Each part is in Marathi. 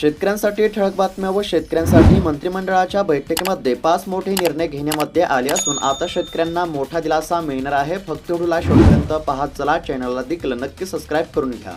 शेतकऱ्यांसाठी ठळक बातम्या व शेतकऱ्यांसाठी मंत्रिमंडळाच्या बैठकीमध्ये पाच मोठे निर्णय घेण्यामध्ये आले असून आता शेतकऱ्यांना मोठा दिलासा मिळणार आहे. फक्त व्हिडिओला शेवटपर्यंत पाहत चला. चॅनलला देखील नक्की सबस्क्राईब करून घ्या.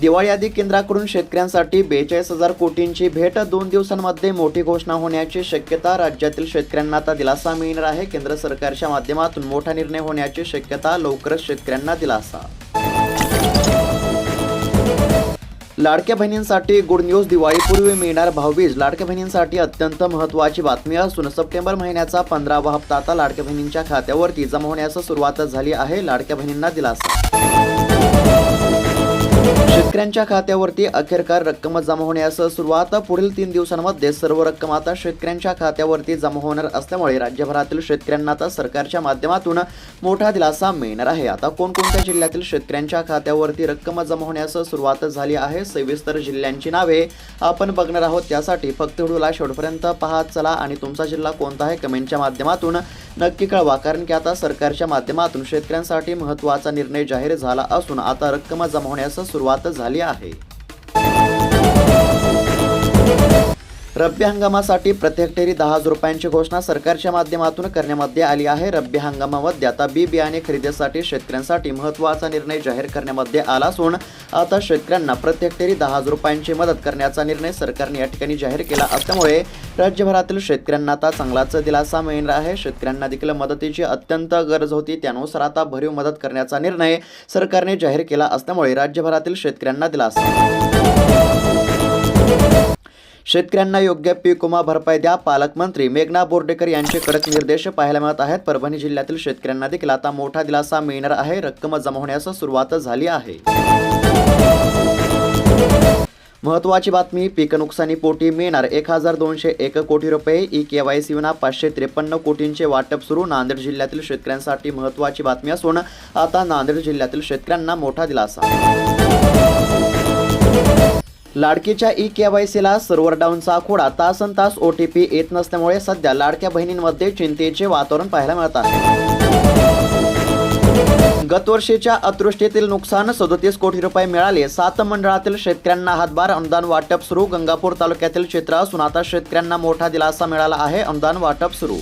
दिवाळी यादी केंद्राकडून शेतकऱ्यांसाठी बेचाळीस हजार कोटींची भेट दोन दिवसांमध्ये मोठी घोषणा होण्याची शक्यता राज्यातील शेतकऱ्यांना आता दिलासा मिळणार आहे. केंद्र सरकारच्या माध्यमातून मोठा निर्णय होण्याची शक्यता लवकरच शेतकऱ्यांना दिलासा. लाडक्या बहिणींसाठी गुड न्यूज दिवाळीपूर्वी मिळणार भाऊबीज. लाडक्या बहिणींसाठी अत्यंत महत्त्वाची बातमी असून सप्टेंबर महिन्याचा पंधरावा हप्ता. आता लाडक्या बहिणींच्या खात्यावरती जमा होण्यास सुरुवात झाली आहे. लाडक्या बहिणींना दिलासा. शेतकऱ्यांच्या खात्यावरती अखेरकार रक्कम जमा होण्यास सुरुवात. पुढील तीन दिवसांमध्ये सर्व रक्कम आता शेतकऱ्यांच्या खात्यावरती जमा होणार असल्यामुळे राज्यभरातील शेतकऱ्यांना आता सरकारच्या माध्यमातून मोठा दिलासा मिळणार आहे. आता कोणकोणत्या जिल्ह्यातील शेतकऱ्यांच्या खात्यावरती रक्कम जमा होण्यास सुरुवात झाली आहे सविस्तर जिल्ह्यांची नावे आपण बघणार आहोत. त्यासाठी फक्त व्हिडिओला शेवटपर्यंत पाहत चला आणि तुमचा जिल्हा कोणता आहे कमेंटच्या माध्यमातून नक्की कळवा कारण की आता सरकारच्या माध्यमातून शेतकऱ्यांसाठी महत्त्वाचा निर्णय जाहीर झाला असून आता रक्कम जमा होण्यास सुरुवात झाली आहे. रब्बी हंगामासाठी प्रत्येक टेरी दहा हजार रुपयांची घोषणा सरकारच्या माध्यमातून करण्यामध्ये आली आहे. रब्बी हंगामामध्ये आता बी बियाणे खरेदीसाठी शेतकऱ्यांसाठी महत्त्वाचा निर्णय जाहीर करण्यामध्ये आला असून आता शेतकऱ्यांना प्रत्येक हेक्टरी दहा हजार रुपयांची मदत करण्याचा निर्णय सरकारने या ठिकाणी जाहीर केला असल्यामुळे राज्यभरातील शेतकऱ्यांना आता चांगलाच दिलासा मिळणार आहे. शेतकऱ्यांना देखील मदतीची अत्यंत गरज होती. त्यानुसार आता भरीव मदत करण्याचा निर्णय सरकारने जाहीर केला असल्यामुळे राज्यभरातील शेतकऱ्यांना दिलासा. शेतकऱ्यांना योग्य पीक विमा भरपाई द्या. पालकमंत्री मेघना बोर्डेकर यांचे कडक निर्देश पाहायला मिळत आहेत. परभणी जिल्ह्यातील शेतकऱ्यांना देखील आता मोठा दिलासा मिळणार आहे. रक्कम जमा होण्यास सुरुवात झाली आहे. महत्वाची बातमी पीक नुकसानीपोटी मिळणार एक हजार दोनशे एक कोटी रुपये. ई के वाय सी विना पाचशे त्रेपन्न कोटींचे वाटप सुरू. नांदेड जिल्ह्यातील शेतकऱ्यांसाठी महत्वाची बातमी असून आता नांदेड जिल्ह्यातील शेतकऱ्यांना मोठा दिलासा. लाडकीच्या ई के वाय सीला सर्व्हर डाऊनचा खोडा तासन तास ओ टी पी येत नसल्यामुळे सध्या लाडक्या बहिणींमध्ये चिंतेचे वातावरण पाहायला मिळत आहे. गतवर्षीच्या अतृष्टीतील नुकसान सदोतीस कोटी रुपये मिळाले. सात मंडळातील शेतकऱ्यांना हातभार अनुदान वाटप सुरू. गंगापूर तालुक्यातील क्षेत्र असून आता शेतकऱ्यांना मोठा दिलासा मिळाला आहे. अनुदान वाटप सुरू.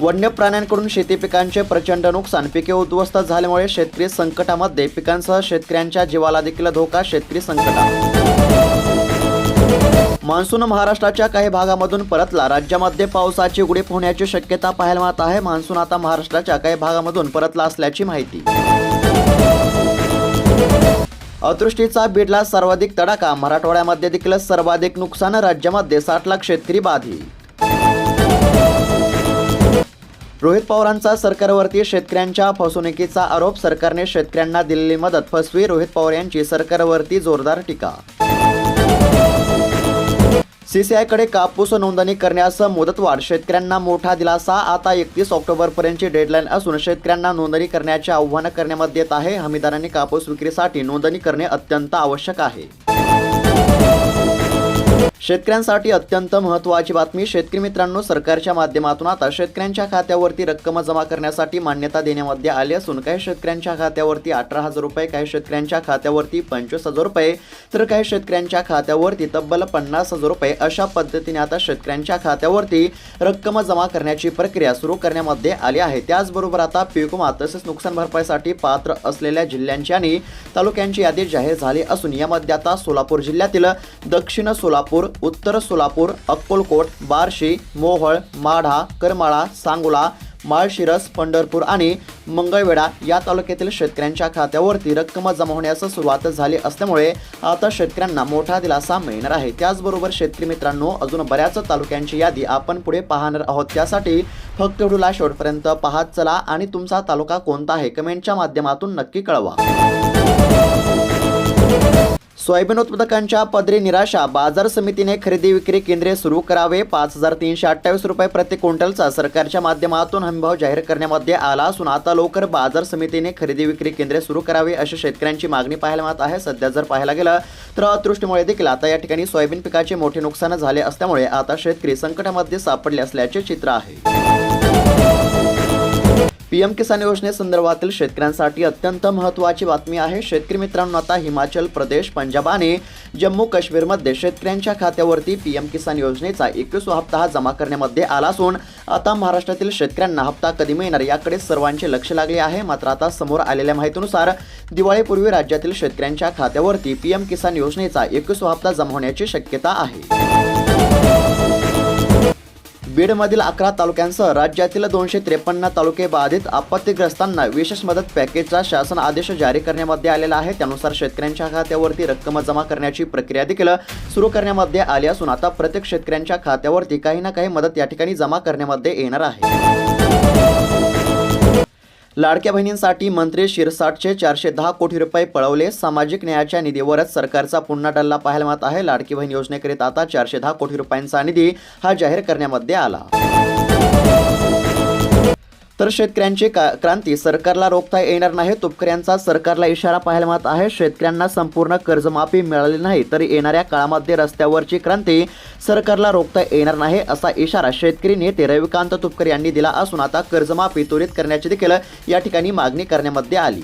वन्य प्राण्यांकडून शेती पिकांचे प्रचंड नुकसान. पिके उद्ध्वस्त झाल्यामुळे शेतकरी संकटामध्ये. पिकांसह शेतकऱ्यांच्या जीवाला देखील धोका. शेतकरी संकटात मान्सून महाराष्ट्राच्या काही भागामधून परतला. राज्यामध्ये पावसाची उघडीप होण्याची शक्यता पाहायला मिळत आहे. मान्सून आता महाराष्ट्राच्या काही भागामधून परतला असल्याची माहिती. अतृष्टीचा बीडला सर्वाधिक तडाखा. मराठवाड्यामध्ये देखील सर्वाधिक नुकसान राज्यामध्ये साठ लाख शेतकरी बाधित. रोहित पवारांचा सरकारवरती शेतकऱ्यांच्या फसवणुकीचा आरोप. सरकारने शेतकऱ्यांना दिलेली मदत फसवी. रोहित पवार यांची सरकारवरती जोरदार टीका. सीसीआयकडे कापूस नोंदणी करण्यास मुदतवाढ. शेतकऱ्यांना मोठा दिलासा. आता एकतीस ऑक्टोबरपर्यंतची डेडलाईन असून शेतकऱ्यांना नोंदणी करण्याचे आव्हान करण्यामध्ये येत आहे. हमीदारांनी कापूस विक्रीसाठी नोंदणी करणे अत्यंत आवश्यक आहे. शेतकऱ्यांसाठी अत्यंत महत्त्वाची बातमी शेतकरी मित्रांनो सरकारच्या माध्यमातून. आता शेतकऱ्यांच्या खात्यावरती रक्कम जमा करण्यासाठी मान्यता देण्यामध्ये आली असून काही शेतकऱ्यांच्या खात्यावरती अठरा हजार रुपये काही शेतकऱ्यांच्या खात्यावरती पंचवीस हजार रुपये तर काही शेतकऱ्यांच्या खात्यावरती तब्बल पन्नास हजार रुपये. अशा पद्धतीने आता शेतकऱ्यांच्या खात्यावरती रक्कम जमा करण्याची प्रक्रिया सुरू करण्यामध्ये आली आहे. त्याचबरोबर आता पीक विमा तसेच नुकसान भरपाईसाठी पात्र असलेल्या जिल्ह्यांची आणि तालुक्यांची यादी जाहीर झाली असून यामध्ये आता सोलापूर जिल्ह्यातील दक्षिण सोलापूर उत्तर सोलापूर अक्कोलकोट बार्शी मोहळ माढा करमाळा सांगोला माळशिरस पंढरपूर आणि मंगळवेढा या तालुक्यातील शेतकऱ्यांच्या खात्यावरती रक्कम जमा होण्यास सुरुवात झाली असल्यामुळे आता शेतकऱ्यांना मोठा दिलासा मिळणार आहे. त्याचबरोबर शेतकरी मित्रांनो अजून बऱ्याच तालुक्यांची यादी आपण पुढे पाहणार आहोत. त्यासाठी फक्त व्हिडिओला शेवटपर्यंत पाहत चला आणि तुमचा तालुका कोणता आहे? कमेंटच्या माध्यमातून नक्की कळवा. सोयाबीन उत्पादकांच्या पदरी निराशा. बाजार समितीने खरेदी विक्री केंद्रे सुरू करावे. पाच हजार तीनशे अठ्ठावीस रुपये प्रति क्विंटलचा सरकारच्या माध्यमातून हमीभाव जाहीर करण्यामध्ये आला असून आता लवकर बाजार समितीने खरेदी विक्री केंद्रे सुरू करावे अशी शेतकऱ्यांची मागणी पाहायला मिळत आहे. सध्या जर पाहायला गेलं तर अतृष्टीमुळे देखील आता या ठिकाणी सोयाबीन पिकाचे मोठे नुकसान झाले असल्यामुळे आता शेतकरी संकटामध्ये सापडले असल्याचे चित्र आहे. पीएम किसान योजनेसंदर्भातील शेतकऱ्यांसाठी अत्यंत महत्त्वाची बातमी आहे. शेतकरी मित्रांनो आता हिमाचल प्रदेश पंजाब आणि जम्मू काश्मीरमध्ये शेतकऱ्यांच्या खात्यावरती पीएम किसान योजनेचा एकवीसवा हप्ता हा जमा करण्यामध्ये आला असून आता महाराष्ट्रातील शेतकऱ्यांना हप्ता कधी मिळणार याकडे सर्वांचे लक्ष लागले आहे. मात्र आता समोर आलेल्या माहितीनुसार दिवाळीपूर्वी राज्यातील शेतकऱ्यांच्या खात्यावरती पीएम किसान योजनेचा एकवीसवा हप्ता जमा होण्याची शक्यता आहे. बीडमधील अकरा तालुक्यांसह राज्यातील दोनशे त्रेपन्न तालुके बाधित आपत्तीग्रस्तांना विशेष मदत पॅकेजचा शासन आदेश जारी करण्यामध्ये आलेला आहे. त्यानुसार शेतकऱ्यांच्या खात्यावरती रक्कम जमा करण्याची प्रक्रिया देखील सुरू करण्यामध्ये आली असून आता प्रत्येक शेतकऱ्यांच्या खात्यावरती काही ना काही मदत या ठिकाणी जमा करण्यामध्ये येणार आहे. लाडक्या बहिणींसाठी मंत्री शिरसाटचे चारशे दहा कोटी रुपये पळवले. सामाजिक न्यायाच्या निधीवरच सरकारचा पुन्हा डल्ला पाहायला मिळत आहे. लाडकी बहीण योजनेकरिता आता चारशे दहा कोटी रुपयांचा निधी हा जाहीर करण्यामध्ये आला. तर शेतकऱ्यांची का क्रांती सरकारला रोखता येणार नाही. तुपकऱ्यांचा सरकारला इशारा पाहायला मिळत आहे. शेतकऱ्यांना संपूर्ण कर्जमाफी मिळाली नाही तरी येणाऱ्या काळामध्ये रस्त्यावरची क्रांती सरकारला रोखता येणार नाही असा इशारा शेतकरी नेते रविकांत तुपकर यांनी दिला असून आता कर्जमाफी त्वरित करण्याची देखील या ठिकाणी मागणी करण्यामध्ये आली.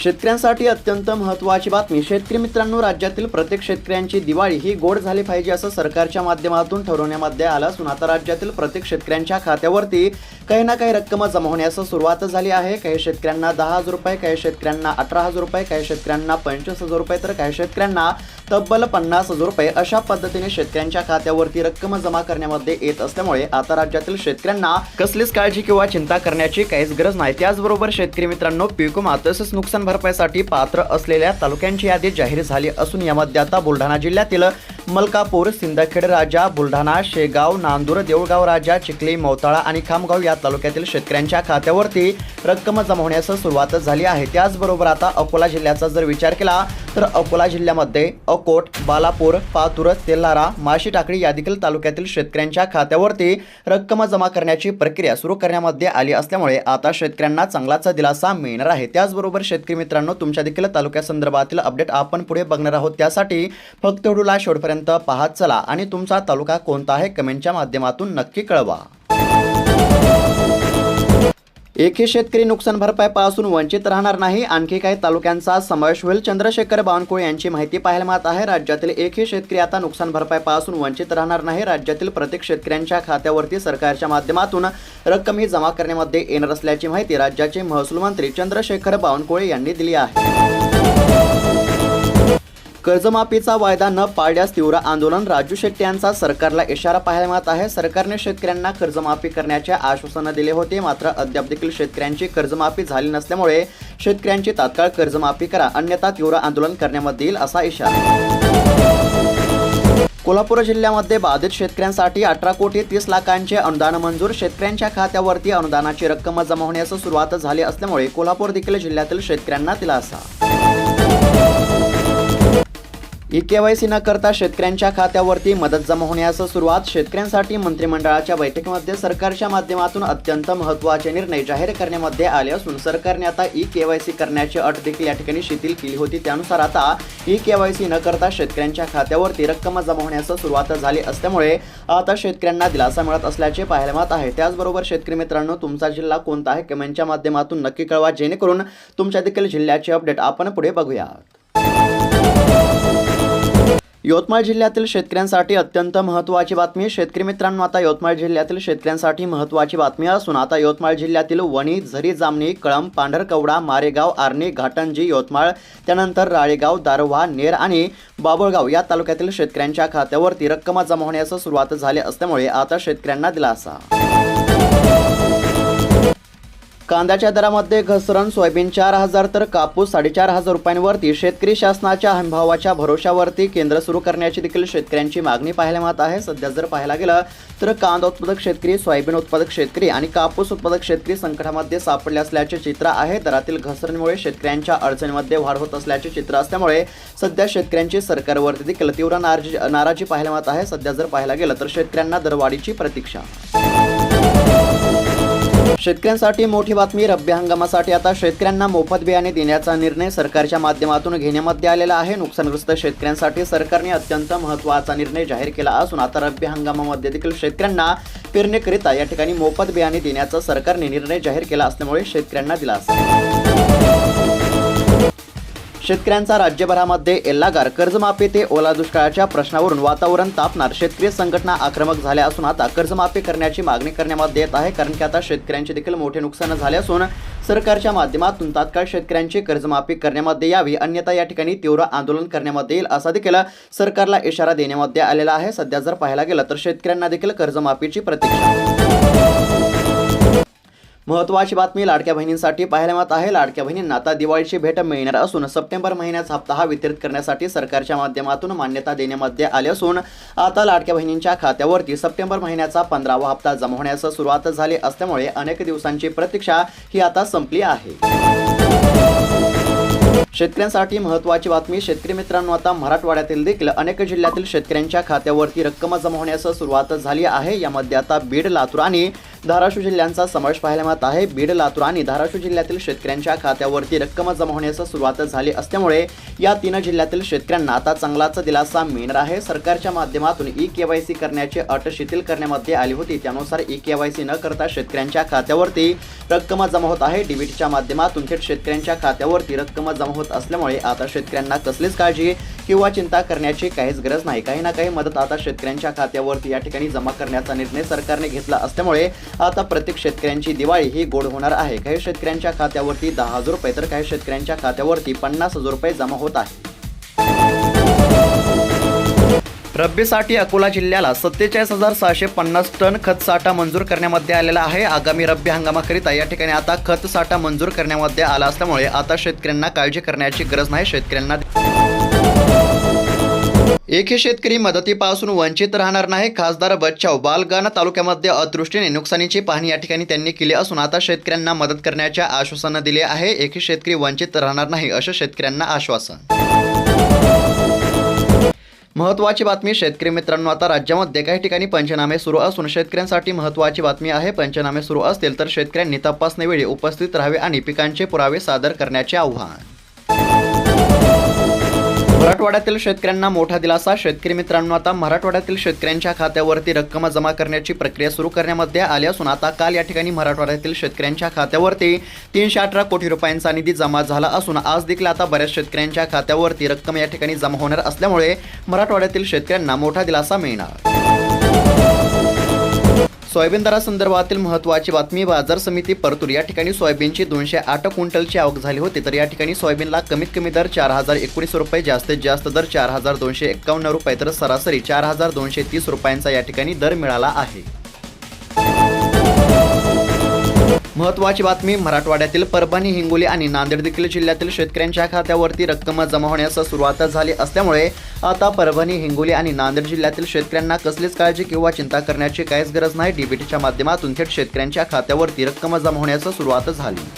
शेतकऱ्यांसाठी अत्यंत महत्त्वाची बातमी. शेतकरी मित्रांनो राज्यातील प्रत्येक शेतकऱ्यांची दिवाळी ही गोड झाली पाहिजे असं सरकारच्या माध्यमातून ठरवण्यामध्ये आलं असून आता राज्यातील प्रत्येक शेतकऱ्यांच्या खात्यावरती काही ना काही रक्कम जमा होण्यास सुरुवात झाली आहे. काही शेतकऱ्यांना दहा हजार रुपये काही शेतकऱ्यांना अठरा हजार रुपये काही शेतकऱ्यांना पंचवीस हजार रुपये तर काही शेतकऱ्यांना तब्बल पन्नास हजार रुपये अशा पद्धतीने शेतकऱ्यांच्या खात्यावरती रक्कम जमा करण्यामध्ये येत असल्यामुळे आता राज्यातील शेतकऱ्यांना कसलीच काळजी किंवा चिंता करण्याची काहीच गरज नाही. त्याचबरोबर शेतकरी मित्रांनो पीक विमा तसेच नुकसान भरपाईसाठी पात्र असलेल्या तालुक्यांची यादी जाहीर झाली असून यामध्ये आता बुलढाणा जिल्ह्यातील मलकापूर सिंदखेड राजा बुलढाणा शेगाव नांदूर देऊळगाव राजा चिखली मोताळा आणि खामगाव या तालुक्यातील शेतकऱ्यांच्या खात्यावरती रक्कम जमा होण्यास सुरुवात झाली आहे. त्याचबरोबर आता अकोला जिल्ह्याचा जर विचार केला तर अकोला जिल्ह्यामध्ये अकोट बालापूर पातूर तेल्हारा माशी टाकळी या देखील तालुक्यातील शेतकऱ्यांच्या खात्यावरती रक्कम जमा करण्याची प्रक्रिया सुरू करण्यामध्ये आली असल्यामुळे आता शेतकऱ्यांना चांगलाच दिलासा मिळणार आहे. त्याचबरोबर शेतकरी मित्रांनो तुमच्या देखील तालुक्यासंदर्भातील अपडेट आपण पुढे बघणार आहोत. त्यासाठी फक्त व्हिडिओला शेवटपर्यंत पाहत चला आणि तुमचा तालुका कोणता आहे कमेंटच्या माध्यमातून नक्की कळवा. एकही शेतकरी नुकसान भरपाईपासून वंचित राहणार नाही आणखी काही तालुक्यांचा समावेश होईल. चंद्रशेखर बावनकुळे यांची माहिती पाहायला मिळत आहे. राज्यातील एकही शेतकरी आता नुकसान भरपाईपासून वंचित राहणार नाही. राज्यातील प्रत्येक शेतकऱ्यांच्या खात्यावरती सरकारच्या माध्यमातून रक्कम ही जमा करण्यामध्ये येणार असल्याची माहिती राज्याचे महसूल मंत्री चंद्रशेखर बावनकुळे यांनी दिली आहे. कर्जमाफीचा वायदा न पाळल्यास तीव्र आंदोलन. राजू शेट्टी यांचा सरकारला इशारा पाहायला मिळत आहे. सरकारने शेतकऱ्यांना कर्जमाफी करण्याचे आश्वासन दिले होते. मात्र अद्याप देखील शेतकऱ्यांची कर्जमाफी झाली नसल्यामुळे शेतकऱ्यांची तात्काळ कर्जमाफी करा. अन्यथा तीव्र आंदोलन करण्यामध्ये येईल असा इशारा. कोल्हापूर जिल्ह्यामध्ये बाधित शेतकऱ्यांसाठी अठरा कोटी तीस लाखांचे अनुदान मंजूर. शेतकऱ्यांच्या खात्यावरती अनुदानाची रक्कम जमा होण्यास सुरुवात झाली असल्यामुळे कोल्हापूर देखील जिल्ह्यातील शेतकऱ्यांना दिलासा. ई केवायसी न करता शेतकऱ्यांच्या खात्यावरती मदत जमा होण्यास सुरुवात शेतकऱ्यांसाठी मंत्रिमंडळाच्या बैठकीमध्ये सरकारच्या माध्यमातून अत्यंत महत्त्वाचे निर्णय जाहीर करण्यामध्ये आले असून सरकारने आता ई केवायसी करण्याची अट देखील या ठिकाणी शिथिल केली होती. त्यानुसार आता ई केवायसी न करता शेतकऱ्यांच्या खात्यावरती रक्कम जमा होण्यास सुरुवात झाली असल्यामुळे आता शेतकऱ्यांना दिलासा मिळत असल्याचे पाहायला मिळत आहे. त्याचबरोबर शेतकरी मित्रांनो तुमचा जिल्हा कोणता आहे? कमेंटच्या माध्यमातून नक्की कळवा जेणेकरून तुमच्या देखील जिल्ह्याचे अपडेट आपण पुढे बघूयात. यवतमाळ जिल्ह्यातील शेतकऱ्यांसाठी अत्यंत महत्त्वाची बातमी. शेतकरी मित्रांनो आता यवतमाळ जिल्ह्यातील शेतकऱ्यांसाठी महत्त्वाची बातमी असून आता यवतमाळ जिल्ह्यातील वणी झरी जामणी कळंब पांढरकवडा मारेगाव आर्णी घाटंजी यवतमाळ त्यानंतर राळेगाव दारव्हा नेर आणि बाबुळगाव या तालुक्यातील शेतकऱ्यांच्या खात्यावरती रक्कम जमा होण्यास सुरुवात झाली असल्यामुळे आता शेतकऱ्यांना दिलासा. कांद्याच्या दरामध्ये घसरण सोयाबीन चार हजार तर कापूस साडेचार हजार रुपयांवरती. शेतकरी शासनाच्या हमीभावाच्या भरोशावरती केंद्र सुरू करण्याची देखील शेतकऱ्यांची मागणी पाहायला मिळत आहे. सध्या जर पाहायला गेलं तर कांदा उत्पादक शेतकरी सोयाबीन उत्पादक शेतकरी आणि कापूस उत्पादक शेतकरी संकटामध्ये सापडले असल्याचे चित्र आहे. दरातील घसरणीमुळे शेतकऱ्यांच्या अडचणीमध्ये वाढ होत असल्याचे चित्र असल्यामुळे सध्या शेतकऱ्यांची सरकारवरती देखील तीव्र नाराजी नाराजी पाहायला मिळत आहे. सध्या जर पाहायला गेलं तर शेतकऱ्यांना दरवाढीची प्रतीक्षा. शेतकऱ्यांसाठी मोठी बातमी. रब्बी हंगामासाठी आता शेतकऱ्यांना मोफत बियाणे देण्याचा निर्णय सरकारच्या माध्यमातून घेण्यामध्ये आलेला आहे. नुकसानग्रस्त शेतकऱ्यांसाठी सरकारने अत्यंत महत्त्वाचा निर्णय जाहीर केला असून आता रब्बी हंगामामध्ये देखील शेतकऱ्यांना पेरणीकरिता या ठिकाणी मोफत बियाणे देण्याचा सरकारने निर्णय जाहीर केला असल्यामुळे शेतकऱ्यांना दिलासा. शेतकऱ्यांचा राज्यभरामध्ये एल्लागार. कर्जमाफी ते ओला दुष्काळाच्या प्रश्नावरून वातावरण तापणार. शेतकरी संघटना आक्रमक झाल्या असून आता कर्जमाफी करण्याची मागणी करण्यामध्ये येत आहे कारण की आता शेतकऱ्यांचे देखील मोठे नुकसान झाले असून सरकारच्या माध्यमातून तात्काळ शेतकऱ्यांची कर्जमाफी करण्यामध्ये यावी. अन्यथा या ठिकाणी तीव्र आंदोलन करण्यामध्ये येईल असा देखील सरकारला इशारा देण्यामध्ये आलेला आहे. सध्या जर पाहायला गेलं तर शेतकऱ्यांना देखील कर्जमाफीची प्रतीक्षा. महत्वाची बातमी लाडक्या बहिणींसाठी पाहायला मिळत आहे. लाडक्या बहिणींना आता दिवाळीची भेट मिळणार असून सप्टेंबर महिन्याचा हप्ता हा वितरित करण्यासाठी सरकारच्या माध्यमातून मान्यता देण्यामध्ये आली असून आता लाडक्या बहिणींच्या खात्यावरती सप्टेंबर महिन्याचा पंधरावा हप्ता जमा होण्यास सुरुवात झाली असल्यामुळे अनेक दिवसांची प्रतीक्षा ही आता संपली आहे. शेतकऱ्यांसाठी महत्त्वाची बातमी शेतकरी मित्रांनो आता मराठवाड्यातील देखील अनेक जिल्ह्यातील शेतकऱ्यांच्या खात्यावरती रक्कम जमा होण्यास सुरुवात झाली आहे. यामध्ये आता बीड लातूर आणि धाराशिव जिल्ह्यांचा समावेश पाहायला मिळत आहे. बीड लातूर आणि धाराशिव जिल्ह्यातील शेतकऱ्यांच्या खात्यावरती रक्कम जमा होण्यास सुरुवात झाली असल्यामुळे या तीन जिल्ह्यातील शेतकऱ्यांना आता चांगलाच दिलासा मिळणार आहे. सरकारच्या माध्यमातून ई केवायसी करण्याची अट शिथिल करण्यामध्ये आली होती. त्यानुसार ई केवायसी न करता शेतकऱ्यांच्या खात्यावरती रक्कम जमा होत आहे. डीबीटीच्या माध्यमातून थेट शेतकऱ्यांच्या खात्यावरती रक्कम जमा होत असल्यामुळे आता शेतकऱ्यांना कसलीच काळजी किंवा चिंता करण्याची काहीच गरज नाही. काही ना काही मदत आता शेतकऱ्यांच्या खात्यावरती या ठिकाणी जमा करण्याचा निर्णय सरकारने घेतला असल्यामुळे आता प्रत्येक शेतकऱ्यांची दिवाळी ही गोड होणार आहे. काही शेतकऱ्यांच्या खात्यावरती दहा हजार रुपये तर काही शेतकऱ्यांच्या खात्यावरती पन्नास हजार रुपये जमा होत आहे. रब्बीसाठी अकोला जिल्ह्याला सत्तेचाळीस हजार सहाशे पन्नास टन खत साठा मंजूर करण्यामध्ये आलेला आहे. आगामी रब्बी हंगामाकरिता या ठिकाणी आता खत साठा मंजूर करण्यामध्ये आला असल्यामुळे आता शेतकऱ्यांना काळजी करण्याची गरज नाही. शेतकऱ्यांना एकही शेतकरी मदतीपासून वंचित राहणार नाही खासदार बच्चाव. बालगान तालुक्यामध्ये अदृष्टीने नुकसानीची पाहणी या ठिकाणी त्यांनी केली असून आता शेतकऱ्यांना मदत करण्याचे आश्वासन दिले आहे. एकही शेतकरी वंचित राहणार नाही असं शेतकऱ्यांना आश्वासन. महत्वाची बातमी शेतकरी मित्रांनो आता राज्यामध्ये काही ठिकाणी पंचनामे सुरू असून शेतकऱ्यांसाठी महत्वाची बातमी आहे. पंचनामे सुरू असतील तर शेतकऱ्यांनी तपासणीवेळी उपस्थित राहावे आणि पिकांचे पुरावे सादर करण्याचे आव्हान. मराठवाड्यातील शेतकऱ्यांना मोठा दिलासा. शेतकरी मित्रांनो आता मराठवाड्यातील शेतकऱ्यांच्या खात्यावरती रक्कम जमा करण्याची प्रक्रिया सुरू करण्यामध्ये आली असून आता काल या ठिकाणी मराठवाड्यातील शेतकऱ्यांच्या खात्यावरती तीनशे अठरा कोटी रुपयांचा निधी जमा झाला असून आज देखील आता बऱ्याच शेतकऱ्यांच्या खात्यावरती रक्कम या ठिकाणी जमा होणार असल्यामुळे मराठवाड्यातील शेतकऱ्यांना मोठा दिलासा मिळणार. सोयाबीन दरासंदर्भातील महत्त्वाची बातमी बाजार समिती परतूर. या ठिकाणी सोयाबीनची दोनशे आठ क्विंटलची आवक झाली होती. तर या ठिकाणी सोयाबीनला कमीत कमी दर चार हजार एकोणीस रुपये जास्तीत जास्त दर चार हजार दोनशे एक्कावन्न रुपये तर सरासरी चार हजार दोनशे तीस रुपयांचा या ठिकाणी दर मिळाला आहे. महत्वाची बातमी मराठवाड्यातील परभणी हिंगोली आणि नांदेड देखील जिल्ह्यातील शेतकऱ्यांच्या खात्यावरती रक्कम जमा होण्यास सुरुवात झाली असल्यामुळे आता परभणी हिंगोली आणि नांदेड जिल्ह्यातील शेतकऱ्यांना कसलीच काळजी किंवा चिंता करण्याची काहीच गरज नाही. डीबीटीच्या माध्यमातून थेट शेतकऱ्यांच्या खात्यावरती रक्कम जमा होण्यास सुरुवात झाली.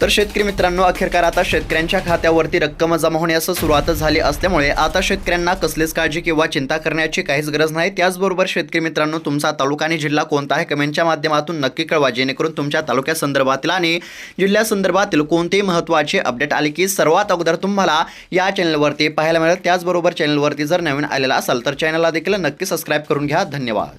तर शेतकरी मित्रांनो अखेरकार आता शेतकऱ्यांच्या खात्यावरती रक्कम जमा होण्यास सुरुवात झाली असल्यामुळे आता शेतकऱ्यांना कसलीच काळजी किंवा चिंता करण्याची काहीच गरज नाही. त्याचबरोबर शेतकरी मित्रांनो तुमचा तालुका आणि जिल्हा कोणता आहे कमेंटच्या माध्यमातून नक्की कळवा जेणेकरून तुमच्या तालुक्यासंदर्भातील आणि जिल्ह्यासंदर्भातील कोणतेही महत्त्वाचे अपडेट आले की सर्वात अगोदर तुम्हाला या चॅनलवरती पाहायला मिळेल. त्याचबरोबर चॅनलवरती जर नवीन आलेला असाल तर चॅनलला देखील नक्की सबस्क्राईब करून घ्या. धन्यवाद.